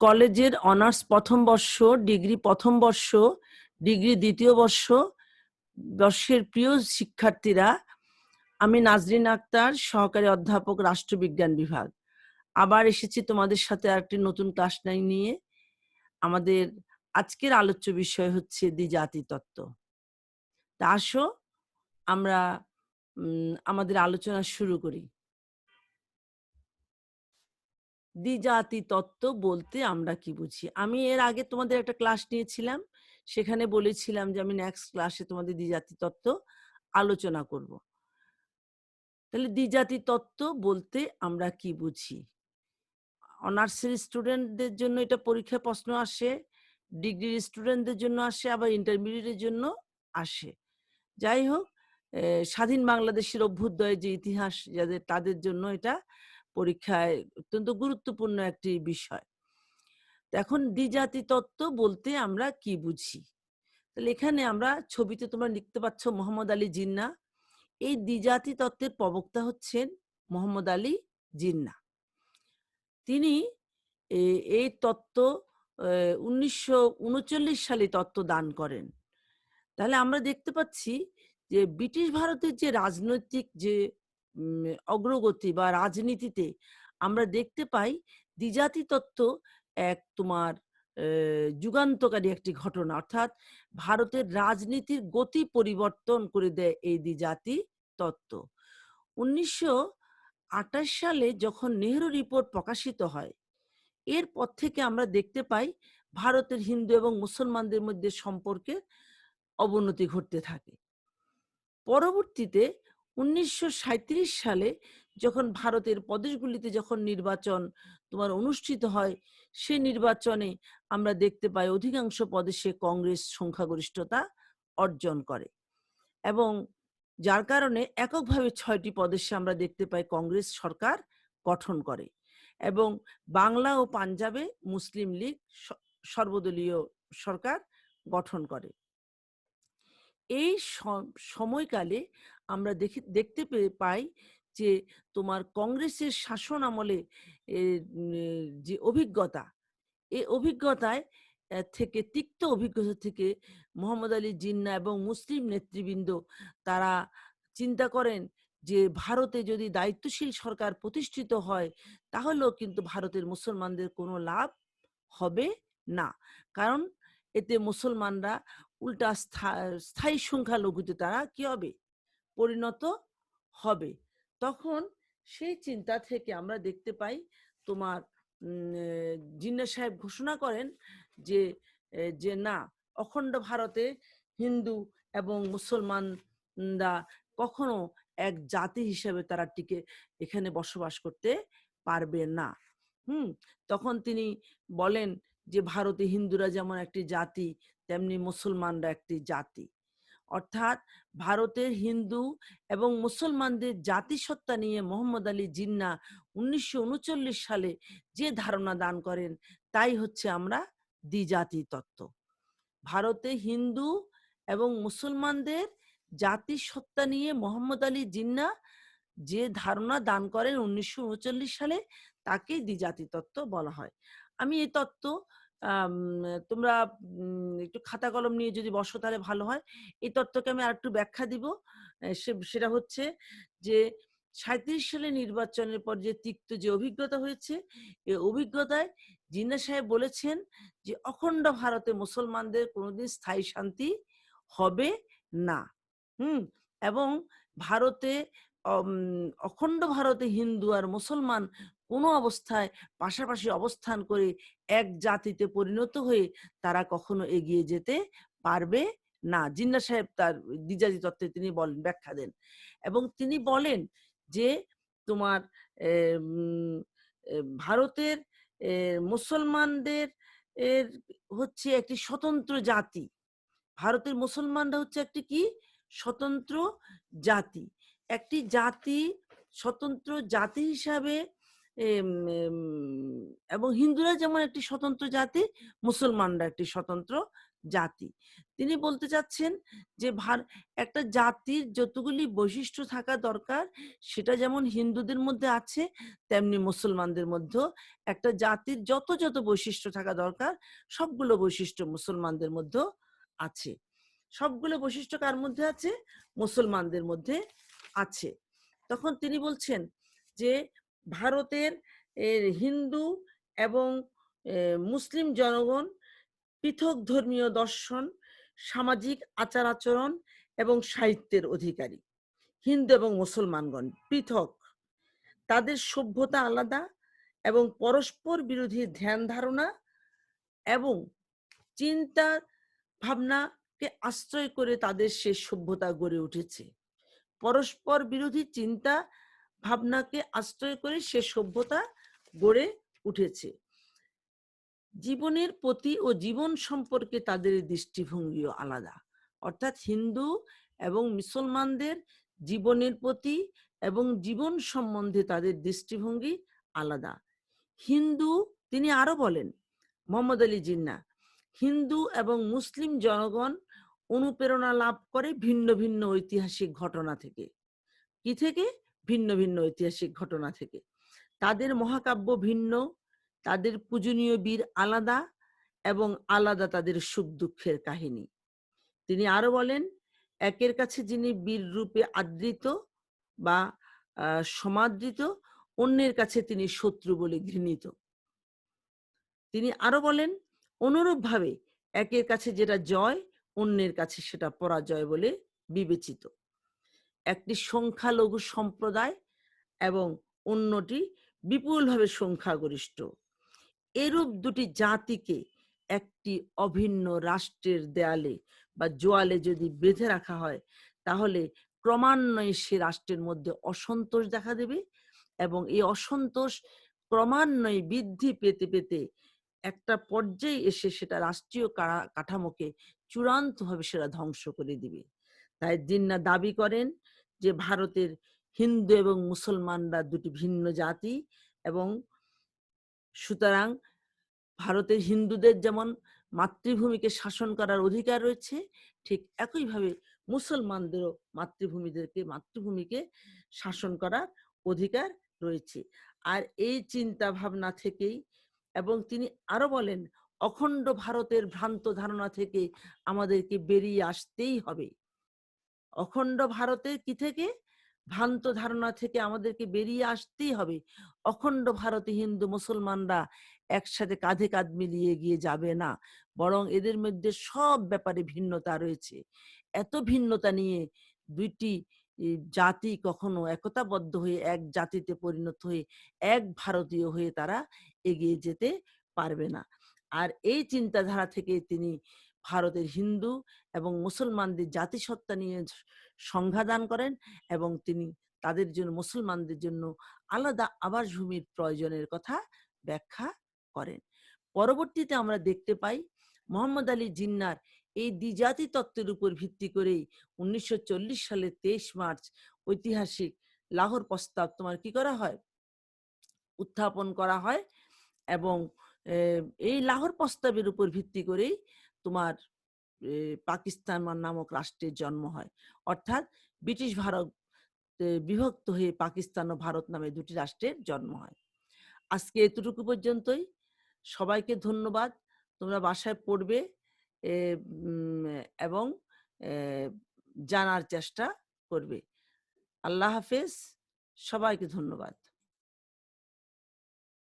কলেজের অনার্স প্রথম বর্ষ, ডিগ্রি প্রথম বর্ষ, ডিগ্রি দ্বিতীয় বর্ষ বর্ষের প্রিয় শিক্ষার্থীরা, আমি নাজরিন আক্তার, সহকারী অধ্যাপক, রাষ্ট্রবিজ্ঞান বিভাগ। আবার এসেছি তোমাদের সাথে আরেকটি নতুন ক্লাস নিয়ে। আমাদের আজকের আলোচ্য বিষয় হচ্ছে দ্বিজাতি তত্ত্ব তা আসো, আমরা আমাদের আলোচনা শুরু করি। দ্বিজাতি তত্ত্ব বলতে আমরা কি বুঝি? আমি এর আগে তোমাদের একটা ক্লাস নিয়েছিলাম। সেখানে বলেছিলাম যে, আমি নেক্সট ক্লাসে তোমাদের দ্বিজাতি তত্ত্ব আলোচনা করব। তাহলে দ্বিজাতি তত্ত্ব বলতে আমরা কি বুঝি? অনার্সের স্টুডেন্টদের জন্য এটা পরীক্ষায় প্রশ্ন আসে, ডিগ্রির স্টুডেন্টদের জন্য আসে, আবার ইন্টারমিডিয়েটের জন্য আসে। যাই হোক স্বাধীন বাংলাদেশের অভ্যুদয়ের যে ইতিহাস, যাদের, তাদের জন্য এটা পরীক্ষায় অত্যন্ত গুরুত্বপূর্ণ একটি বিষয়। এখন দ্বিজাতি তত্ত্ব বলতে আমরা কি বুঝি? তাহলে এখানে আমরা ছবিতে তোমরা লিখতে পাচ্ছ মোহাম্মদ আলী জিন্না। এই দ্বিজাতি তত্ত্বের প্রবক্তা হচ্ছেন মোহাম্মদ আলী জিন্না। তিনি এই তত্ত্ব উনিশশো উনচল্লিশ সালে তত্ত্ব দান করেন। তাহলে আমরা দেখতে পাচ্ছি যে ব্রিটিশ ভারতের যে রাজনৈতিক যে অগ্রগতি বা রাজনীতিতে আমরা দেখতে পাই দ্বিজাতি তত্ত্ব এক তোমার যুগান্তকারী একটি ঘটনা। অর্থাৎ ভারতের রাজনীতির গতি পরিবর্তন করে দেয় এই দ্বিজাতি তত্ত্ব। উনিশশো আঠাশ সালে যখন নেহরু রিপোর্ট প্রকাশিত হয়, এরপর থেকে আমরা দেখতে পাই ভারতের হিন্দু এবং মুসলমানদের মধ্যে সম্পর্কের অবনতি ঘটতে থাকে। পরবর্তীতে উনিশশো সাঁইত্রিশ সালে যখন ভারতের প্রদেশগুলিতে যখন নির্বাচন তোমার অনুষ্ঠিত হয়, সে নির্বাচনে আমরা দেখতে পাই অধিকাংশ প্রদেশে কংগ্রেস সংখ্যাগরিষ্ঠতা অর্জন করে এবং যার কারণে এককভাবে ছয়টি প্রদেশে আমরা দেখতে পাই কংগ্রেস সরকার গঠন করে এবং বাংলা ও পাঞ্জাবে মুসলিম লীগ সর্বদলীয় সরকার গঠন করে। এই সময়কালে আমরা দেখি, দেখতে পাই যে তোমার কংগ্রেসের শাসন আমলে যে অভিজ্ঞতা এই অভিজ্ঞতায় থেকে, তিক্ত অভিজ্ঞতা থেকে মোহাম্মদ আলী জিন্না এবং মুসলিম নেতৃবৃন্দ তারা চিন্তা করেন যে ভারতে যদি দায়িত্বশীল সরকার প্রতিষ্ঠিত হয়, তাহলেও কিন্তু ভারতের মুসলমানদের কোনো লাভ হবে না। কারণ এতে মুসলমানরা উল্টা স্থা- স্থায়ী সংখ্যালঘুতে তারা, কি হবে? পরিণত হবে। তখন সেই চিন্তা থেকে আমরা দেখতে পাই তোমার জিন্না সাহেব ঘোষণা করেন যে যে না, অখণ্ড ভারতে হিন্দু এবং মুসলমানরা কখনো এক জাতি হিসেবে তারা টিকে, এখানে বসবাস করতে পারবে না। হুম? তখন তিনি বলেন যে ভারতে হিন্দুরা যেমন একটি জাতি, তেমনি মুসলমানরা একটি জাতি। অর্থাৎ ভারতের হিন্দু এবং মুসলমানদের জাতিসত্তা নিয়ে মোহাম্মদ আলী জিন্না উনিশশো উনচল্লিশ সালে যে ধারণা দান করেন, তাই হচ্ছে আমরা দ্বিজাতি তত্ত্ব ভারতে হিন্দু এবং মুসলমানদের জাতিসত্তা নিয়ে মোহাম্মদ আলী জিন্না যে ধারণা দান করেন উনিশশো উনচল্লিশ সালে, তাকেই দ্বিজাতি তত্ত্ব বলা হয়। আমি এই তত্ত্ব তোমরা একটু খাতা কলম নিয়ে যদি বসো তাহলে ভালো হয়। এই তত্ত্বকে আমি আর একটু ব্যাখ্যা দিব। সেটা হচ্ছে যে সাঁত্রিশ সালে নির্বাচনের পর যে তিক্ত যে অভিজ্ঞতা হয়েছে এই অভিজ্ঞতায় জিন্না সাহেব বলেছেন যে, অখণ্ড ভারতে মুসলমানদের কোনোদিন স্থায়ী শান্তি হবে না। হুম? এবং ভারতে অখণ্ড ভারতে হিন্দু আর মুসলমান কোনো অবস্থায় পাশাপাশি অবস্থান করে এক জাতিতে পরিণত হয়ে তারা কখনো এগিয়ে যেতে পারবে না। জিন্না সাহেব তার দ্বিজাতি তত্ত্বে তিনি বলেন, ব্যাখ্যা দেন। এবং তিনি বলেন যে তোমার ভারতের মুসলমানদের, এর হচ্ছে একটি স্বতন্ত্র জাতি। ভারতের মুসলমানরা হচ্ছে একটি কি? স্বতন্ত্র জাতি। একটি জাতি স্বতন্ত্র জাতি হিসাবে এবং হিন্দুরা যেমন একটি স্বতন্ত্র জাতি, মুসলমানরা একটি স্বতন্ত্র জাতি। তিনি বলতে চাচ্ছেন যে, ভার, একটা জাতির যতগুলি বৈশিষ্ট্য থাকা দরকার, সেটা যেমন হিন্দুদের মধ্যে আছে, তেমনি মুসলমানদের মধ্যেও। একটা জাতির যত যত বৈশিষ্ট্য থাকা দরকার, সবগুলো বৈশিষ্ট্য মুসলমানদের মধ্যেও আছে। সবগুলো বৈশিষ্ট্য কার মধ্যে আছে? মুসলমানদের মধ্যে আছে। তখন তিনি বলছেন যে ভারতের হিন্দু এবং মুসলিম জনগণ পৃথক ধর্মীয় দর্শন, সামাজিক আচার আচরণ এবং সাহিত্যের অধিকারী। হিন্দু এবং মুসলমানগণ পৃথক। তাদের সভ্যতা আলাদা এবং পরস্পর বিরোধী ধ্যান ধারণা এবং চিন্তা ভাবনাকে আশ্রয় করে তাদের সে সভ্যতা গড়ে উঠেছে। পরস্পর বিরোধী চিন্তা ভাবনাকে আশ্রয় করে সে সভ্যতা গড়ে উঠেছে। জীবনের প্রতি ও জীবন সম্পর্কে তাদের দৃষ্টিভঙ্গিও আলাদা। অর্থাৎ হিন্দু এবং মুসলমানদের জীবনের প্রতি এবং জীবন সম্বন্ধে তাদের দৃষ্টিভঙ্গি আলাদা। হিন্দু, তিনি আরও বলেন, মোহাম্মদ আলী জিন্না, হিন্দু এবং মুসলিম জনগণ অনুপ্রেরণা লাভ করে ভিন্ন ভিন্ন ঐতিহাসিক ঘটনা থেকে। কি থেকে? ভিন্ন ভিন্ন ঐতিহাসিক ঘটনা থেকে। তাদের মহাকাব্য ভিন্ন, তাদের পূজনীয় বীর আলাদা এবং আলাদা তাদের সুখ দুঃখের কাহিনী। তিনি আরও বলেন, একের কাছে যিনি বীর রূপে আদৃত বা সমাদৃত, অন্যের কাছে তিনি শত্রু বলে ঘৃণিত। তিনি আরও বলেন, অনুরূপভাবে একের কাছে যেটা জয়, অন্যের কাছে সেটা পরাজয় বলে বিবেচিত। একটি সংখ্যালঘু সম্প্রদায় এবং অন্যটি বিপুলভাবে সংখ্যাগরিষ্ঠ। এরূপ দুটি জাতিকে একটি অভিন্ন রাষ্ট্রের দেয়ালে বা জোয়ালে যদি বেঁধে রাখা হয়, তাহলে ক্রমান্বয়ে সে রাষ্ট্রের মধ্যে অসন্তোষ দেখা দেবে এবং এই অসন্তোষ ক্রমান্বয়ে বৃদ্ধি পেতে পেতে একটা পর্যায়ে এসে সেটা রাষ্ট্রীয় কাঠামোকে চূড়ান্তভাবে সেটা ধ্বংস করে দিবে। তাই জিন্না দাবি করেন যে ভারতের হিন্দু এবং মুসলমানরা দুটি ভিন্ন জাতি এবং সুতরাং ভারতের হিন্দুদের যেমন মাতৃভূমিকে শাসন করার অধিকার রয়েছে, ঠিক একইভাবে মুসলমানদেরও মাতৃভূমিদেরকে, মাতৃভূমিকে শাসন করার অধিকার রয়েছে। আর এই চিন্তা ভাবনা থেকেই এবং তিনি আরও বলেন, অখণ্ড ভারতের ভ্রান্ত ধারণা থেকে আমাদেরকে বেরিয়ে আসতেই হবে। অখণ্ড ভারতের কি থেকে? ভ্রান্ত ধারণা থেকে আমাদেরকে বেরিয়ে আসতেই হবে। অখণ্ড ভারতে হিন্দু মুসলমানরা একসাথে কাঁধে কাঁধ মিলিয়ে গিয়ে যাবে না। বরং এদের মধ্যে সব ব্যাপারে ভিন্নতা রয়েছে। এত ভিন্নতা নিয়ে দুইটি জাতি কখনো একতাবদ্ধ হয়ে, এক জাতিতে পরিণত হয়ে, এক ভারতীয় হয়ে তারা এগিয়ে যেতে পারবে না। আর এই চিন্তাধারা থেকে তিনি ভারতের হিন্দু এবং মুসলমানদের জাতিসত্তা নিয়ে সংঘাদান করেন এবং তিনি তাদের জন্য, মুসলমানদের জন্য আলাদা আবাসভূমির প্রয়োজনের কথা ব্যাখ্যা করেন। পরবর্তীতে আমরা দেখতে পাই মোহাম্মদ আলী জিন্নার এই দ্বিজাতি তত্ত্বের উপর ভিত্তি করেই উনিশশো সালের তেইশ মার্চ ঐতিহাসিক লাহোর প্রস্তাব তোমার কি করা হয়? উত্থাপন করা হয় এবং এই লাহোর প্রস্তাবের উপর ভিত্তি করেই তোমার পাকিস্তান নামক রাষ্ট্রের জন্ম হয়। অর্থাৎ ব্রিটিশ ভারত বিভক্ত হয়ে পাকিস্তান ও ভারত নামে দুটি রাষ্ট্রের জন্ম হয়। আজকে এতটুকু পর্যন্তই। সবাইকে ধন্যবাদ। তোমরা বাসায় পড়বে এবং জানার চেষ্টা করবে। আল্লাহ হাফেজ। সবাইকে ধন্যবাদ।